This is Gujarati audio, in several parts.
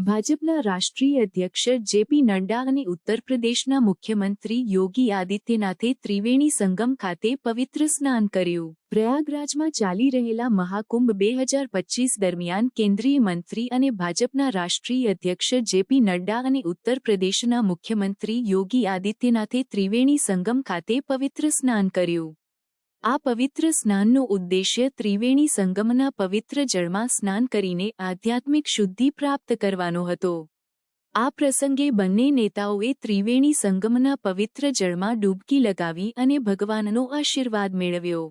ભાજપના રાષ્ટ્રીય અધ્યક્ષ જેપી નડ્ડા અને ઉત્તર પ્રદેશના મુખ્યમંત્રી યોગી આદિત્યનાથે ત્રિવેણી સંગમ ખાતે પવિત્ર સ્નાન કર્યું. પ્રયાગરાજમાં ચાલી રહેલા મહાકુંભ બે હજાર પચીસ દરમિયાન કેન્દ્રીય મંત્રી અને ભાજપના રાષ્ટ્રીય અધ્યક્ષ જેપી નડ્ડા અને ઉત્તર પ્રદેશના મુખ્યમંત્રી યોગી આદિત્યનાથે ત્રિવેણી સંગમ ખાતે પવિત્ર સ્નાન કર્યું. આ પવિત્ર સ્નાનનો ઉદ્દેશ્ય ત્રિવેણી સંગમના પવિત્ર જળમાં સ્નાન કરીને આધ્યાત્મિક શુદ્ધિ પ્રાપ્ત કરવાનો હતો. આ પ્રસંગે બંને નેતાઓએ ત્રિવેણી સંગમના પવિત્ર જળમાં ડૂબકી લગાવી અને ભગવાનનો આશીર્વાદ મેળવ્યો.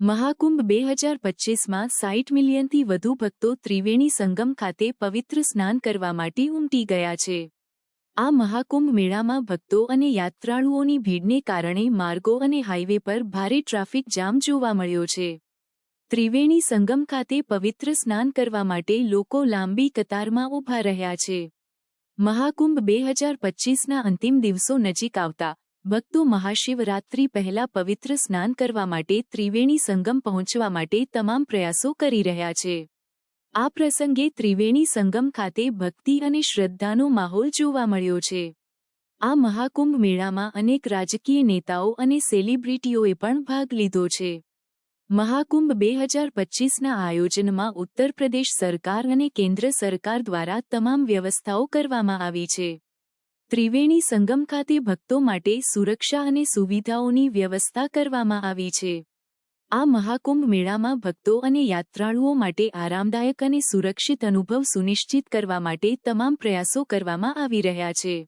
મહાકુંભ બે હજાર પચીસમાં સાઠ મિલિયનથી વધુ ભક્તો ત્રિવેણી સંગમ ખાતે પવિત્ર સ્નાન કરવા માટે ઉમટી ગયા છે. આ મહાકુંભ મેળામાં ભક્તો અને યાત્રાળુઓની ભીડને કારણે માર્ગો અને હાઇવે પર ભારે ટ્રાફિક જામ જોવા મળ્યો છે. ત્રિવેણી સંગમ ખાતે પવિત્ર સ્નાન કરવા માટે લોકો લાંબી કતારમાં ઊભા રહ્યા છે. મહાકુંભ બે હજાર પચીસના અંતિમ દિવસો નજીક આવતા, ભક્તો મહાશિવરાત્રિ પહેલા પવિત્ર સ્નાન કરવા માટે ત્રિવેણી સંગમ પહોંચવા માટે તમામ પ્રયાસો કરી રહ્યા છે. આ પ્રસંગે ત્રિવેણી સંગમ ખાતે ભક્તિ અને શ્રદ્ધાનો માહોલ જોવા મળ્યો છે. આ મહાકુંભ મેળામાં અનેક રાજકીય નેતાઓ અને સેલિબ્રિટીઓએ પણ ભાગ લીધો છે. મહાકુંભ બે હજાર પચીસના આયોજનમાં ઉત્તર પ્રદેશ સરકાર અને કેન્દ્ર સરકાર દ્વારા તમામ વ્યવસ્થાઓ કરવામાં આવી છે. ત્રિવેણી સંગમ ખાતે ભક્તો માટે સુરક્ષા અને સુવિધાઓની વ્યવસ્થા કરવામાં આવી છે. આ મહાકુંભ મેળામાં ભક્તો અને યાત્રાળુઓ માટે આરામદાયક અને સુરક્ષિત અનુભવ સુનિશ્ચિત કરવા માટે તમામ પ્રયાસો કરવામાં આવી રહ્યા છે.